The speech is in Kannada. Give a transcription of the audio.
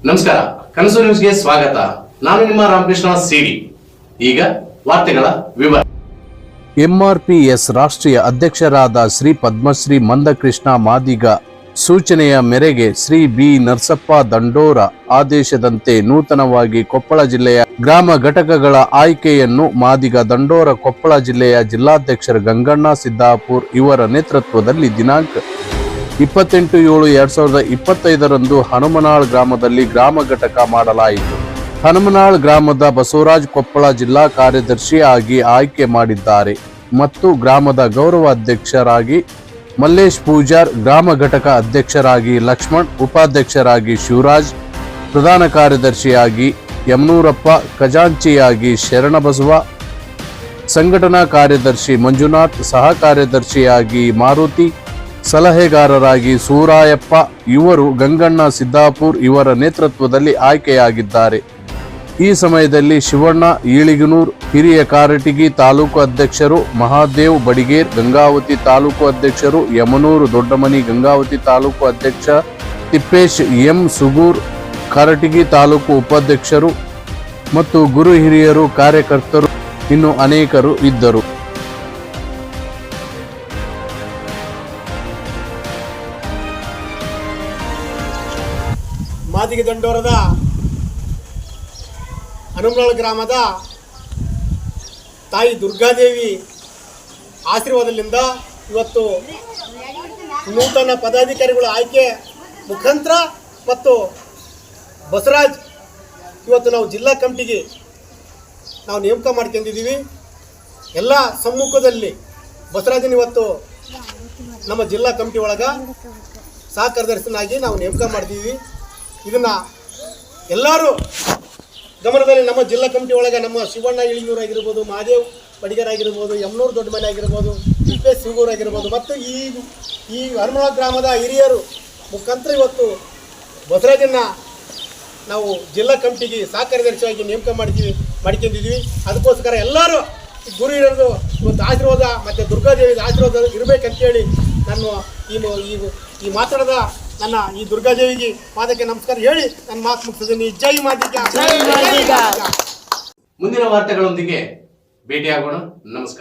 ನಮಸ್ಕಾರ, ಕನಸು ನ್ಯೂಸ್ಗೆ ಸ್ವಾಗತ. ನಾನು ನಿಮ್ಮ ರಾಮಕೃಷ್ಣ ಸಿಡಿ. ಈಗ ವಾರ್ತೆಗಳ ವಿವರ. ಎಂಆರ್ಪಿಎಸ್ ರಾಷ್ಟ್ರೀಯ ಅಧ್ಯಕ್ಷರಾದ ಶ್ರೀ ಪದ್ಮಶ್ರೀ ಮಂದಕೃಷ್ಣ ಮಾದಿಗ ಸೂಚನೆಯ ಮೇರೆಗೆ ಶ್ರೀ ಬಿ ನರಸಪ್ಪ ದಂಡೋರ ಆದೇಶದಂತೆ ನೂತನವಾಗಿ ಕೊಪ್ಪಳ ಜಿಲ್ಲೆಯ ಗ್ರಾಮ ಘಟಕಗಳ ಆಯ್ಕೆಯನ್ನು ಮಾದಿಗ ದಂಡೋರ ಕೊಪ್ಪಳ ಜಿಲ್ಲೆಯ ಜಿಲ್ಲಾಧ್ಯಕ್ಷರ ಗಂಗಣ್ಣ ಸಿದ್ದಾಪುರ್ ಇವರ ನೇತೃತ್ವದಲ್ಲಿ ದಿನಾಂಕ ಇಪ್ಪತ್ತೆಂಟು ಏಳು ಎರಡ್ ಸಾವಿರದ ಇಪ್ಪತ್ತೈದರಂದು ಹನುಮನಾಳ್ ಗ್ರಾಮದಲ್ಲಿ ಗ್ರಾಮ ಘಟಕ ಮಾಡಲಾಯಿತು. ಹನುಮನಾಳ್ ಗ್ರಾಮದ ಬಸವರಾಜ್ ಕೊಪ್ಪಳ ಜಿಲ್ಲಾ ಕಾರ್ಯದರ್ಶಿ ಆಗಿ ಆಯ್ಕೆ ಮಾಡಿದ್ದಾರೆ. ಮತ್ತು ಗ್ರಾಮದ ಗೌರವ ಅಧ್ಯಕ್ಷರಾಗಿ ಮಲ್ಲೇಶ್ ಪೂಜಾರ್, ಗ್ರಾಮ ಘಟಕ ಅಧ್ಯಕ್ಷರಾಗಿ ಲಕ್ಷ್ಮಣ್, ಉಪಾಧ್ಯಕ್ಷರಾಗಿ ಶಿವರಾಜ್, ಪ್ರಧಾನ ಕಾರ್ಯದರ್ಶಿಯಾಗಿ ಯಮನೂರಪ್ಪ, ಖಜಾಂಚಿಯಾಗಿ ಶರಣಬಸವ, ಸಂಘಟನಾ ಕಾರ್ಯದರ್ಶಿ ಮಂಜುನಾಥ್, ಸಹ ಕಾರ್ಯದರ್ಶಿಯಾಗಿ ಮಾರುತಿ ಸಲಹೆಗಾರರಾಗಿ ಸೂರಾಯಪ್ಪ, ಇವರು ಗಂಗಣ್ಣ ಸಿದ್ದಾಪುರ್ ಇವರ ನೇತೃತ್ವದಲ್ಲಿ ಆಯ್ಕೆಯಾಗಿದ್ದಾರೆ. ಈ ಸಮಯದಲ್ಲಿ ಶಿವಣ್ಣ, ಈಳಿಗನೂರ್, ಹಿರಿಯ ಕಾರಟಗಿ ತಾಲೂಕು ಅಧ್ಯಕ್ಷರು ಮಹಾದೇವ್ ಬಡಿಗೇರ್, ಗಂಗಾವತಿ ತಾಲೂಕು ಅಧ್ಯಕ್ಷರು ಯಮನೂರು ದೊಡ್ಡಮನಿ, ಗಂಗಾವತಿ ತಾಲೂಕು ಅಧ್ಯಕ್ಷ ತಿಪ್ಪೇಶ್ ಎಂ ಸುಗೂರ್, ಕಾರಟಗಿ ತಾಲೂಕು ಉಪಾಧ್ಯಕ್ಷರು ಮತ್ತು ಗುರು ಹಿರಿಯರು ಕಾರ್ಯಕರ್ತರು ಇನ್ನು ಅನೇಕರು ಇದ್ದರು. ಮಾದಿಗೆ ದಂಡೋರದ ಹನುಮಳ ಗ್ರಾಮದ ತಾಯಿ ದುರ್ಗಾದೇವಿ ಆಶೀರ್ವಾದದಿಂದ ಇವತ್ತು ನೂತನ ಪದಾಧಿಕಾರಿಗಳ ಆಯ್ಕೆ ಮುಖಾಂತರ ಮತ್ತು ಬಸವರಾಜ್ ಇವತ್ತು ನಾವು ಜಿಲ್ಲಾ ಕಮಿಟಿಗೆ ನಾವು ನೇಮಕ ಮಾಡ್ಕೊಂಡಿದ್ದೀವಿ. ಎಲ್ಲ ಸಮ್ಮುಖದಲ್ಲಿ ಬಸವರಾಜನ ಇವತ್ತು ನಮ್ಮ ಜಿಲ್ಲಾ ಕಮಿಟಿ ಒಳಗೆ ಸಹಕಾರದರ್ಶನಾಗಿ ನಾವು ನೇಮಕ ಮಾಡ್ತೀವಿ. ಇದನ್ನು ಎಲ್ಲರೂ ಗಮನದಲ್ಲಿ ನಮ್ಮ ಜಿಲ್ಲಾ ಕಮಿಟಿ ಒಳಗೆ ನಮ್ಮ ಶಿವಣ್ಣ ಇಳಿಯೂರು ಆಗಿರ್ಬೋದು, ಮಹಾದೇವ್ ಬಡಿಗರ್ ಆಗಿರ್ಬೋದು, ಯಮನೂರು ದೊಡ್ಡ ಮನೆ ಆಗಿರ್ಬೋದು ತಿಪ್ಪೆ ಸಿಗೂರು ಆಗಿರ್ಬೋದು, ಮತ್ತು ಈ ಈ ಹನುಮಳ ಗ್ರಾಮದ ಹಿರಿಯರು ಮುಖಾಂತರ ಇವತ್ತು ಬಸರಾಜನ್ನ ನಾವು ಜಿಲ್ಲಾ ಕಮಿಟಿಗೆ ಸಹಕಾರ್ಯದರ್ಶಿಯಾಗಿ ನೇಮಕ ಮಾಡಿದ್ದೀವಿ ಮಾಡ್ಕೊಂಡಿದ್ದೀವಿ ಅದಕ್ಕೋಸ್ಕರ ಎಲ್ಲರೂ ಗುರು ಹಿರಿಯರದು ಇವತ್ತು ಆಶೀರ್ವಾದ ಮತ್ತು ದುರ್ಗಾದೇವಿ ಆಶೀರ್ವಾದ ಇರಬೇಕಂತೇಳಿ ನಾನು ಈ ಈ ಮಾತಾಡದ ನನ್ನ ಈ ದುರ್ಗಾದೇವಿಗೆ ಪಾದಕ್ಕೆ ನಮಸ್ಕಾರ ಹೇಳಿ ನನ್ನ ಮಾತು ಮುಗಿಸಿದ್ದೀನಿ. ಜೈ ಮಾತಿಗೆ ಮುಂದಿನ ವಾರ್ತೆಗಳೊಂದಿಗೆ ಭೇಟಿಯಾಗೋಣ. ನಮಸ್ಕಾರ.